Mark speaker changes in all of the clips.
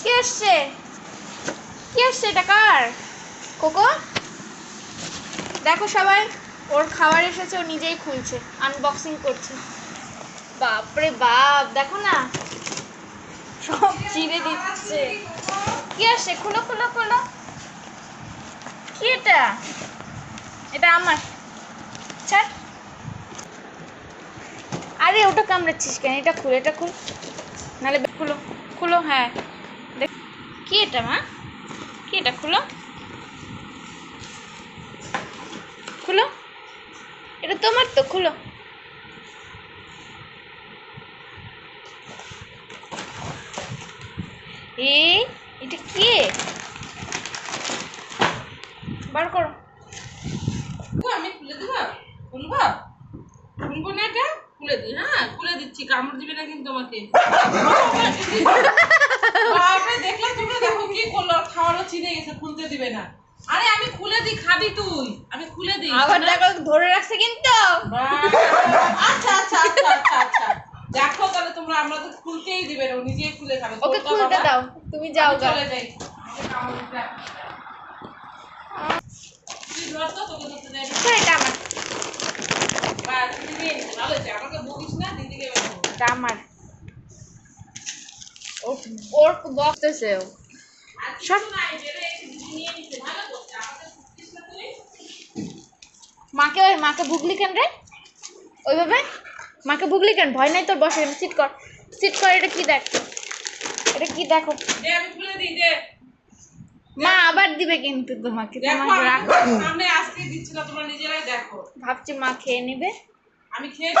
Speaker 1: কে আসছে? কে আসছে এটা কার? কোকো? দেখো সবাই, ওর খাবার এসেছে, ও নিজেই খুলছে আনবক্সিং করছে। বাপরে বাপ, দেখো না। সব চিড়ে দিচ্ছে। কি আসছে? খুলো খুলো খুলো। কি এটা? এটা আমার। ছাড়। আরে ওটা কামড়াচ্ছিস কেন? এটা খুল এটা খুল। নাহলে খুলো খুলো হ্যাঁ। কি এটা মা? কি এটা খুলো। খুলো। এটা তোমার তো খুলো। এ এটা কে? বার করো।
Speaker 2: আমি খুলে দিব? খুলবো? খুলবো না এটা? খুলে দিই হ্যাঁ খুলে দিচ্ছি কামড় দিবে না কিন্তু তোমাকে বাপরে দেখলে তুমি দেখো কি করল খাওয়ারও চিনে গেছে খুলতে দিবে না। আরে আমি খুলে দিই খাবি তুই? আমি খুলে দিই
Speaker 1: আবার দেখো ধরে রাখছে কিন্তু।
Speaker 2: আচ্ছা আচ্ছা আচ্ছা আচ্ছা আচ্ছা। দেখো তাহলে তোমরা আমরা তো খুলতেই দিবে না নিজেই খুলে খাবে।
Speaker 1: ওকে খুলতে দাও তুমি যাও
Speaker 2: চলে যাই। আমাকে বকিস না তুই?
Speaker 1: মাকে ওই মাকে ভুগলি কেন রে? ওইভাবে? মাকে ভুগলি কেন? ভয় নাই তোর? বসে সিট কর। সিট কর এটা কি দেখ? এটা কি দেখো। মা আবার দিবে কিন্তু তোমাকে। তোমাকে রাখ।
Speaker 2: সামনে আসতেই দিচ্ছি না, তোমরা নিজেরাই দেখো।
Speaker 1: ভাবছি মা খেয়ে নেবে।
Speaker 2: আমি খেয়ে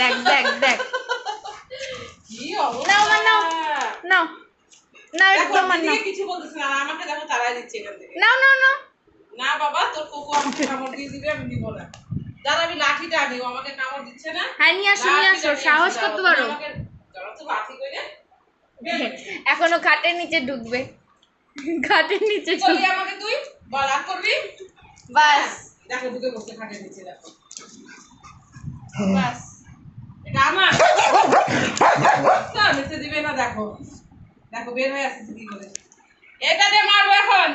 Speaker 1: দেখ দেখ দেখ।
Speaker 2: কি অবস্থা?
Speaker 1: নাও, নাও এটা তোমার
Speaker 2: দিদিকে কিছু বলতেছে না, আমাকে দেখো তাড়াই দিচ্ছে এখান থেকে।
Speaker 1: নাও নাও নাও।
Speaker 2: না বাবা তোর কোকো আমাকে কামড় দিয়ে দিবে আমি দিব না। দাদা আমি লাঠিটা আনি ও আমাকে কামড় দিচ্ছে না।
Speaker 1: হ্যাঁ নিয়ে আসো নিয়ে আসো সাহস করতে পারো।
Speaker 2: তো লাঠি বের।
Speaker 1: এখনও খাটের নিচে ঢুকবে। খাটের নিচে ঢুকবে।
Speaker 2: আমাকে তুই বল করবি?
Speaker 1: বাস।
Speaker 2: দেখো ঢুকে বসে খাটে নিচে দেখো। বাস। এটা আমার। না দিবে না দেখো। দেখো বের হয়ে আসছে কি করে? এটা দিয়ে মারবো এখন।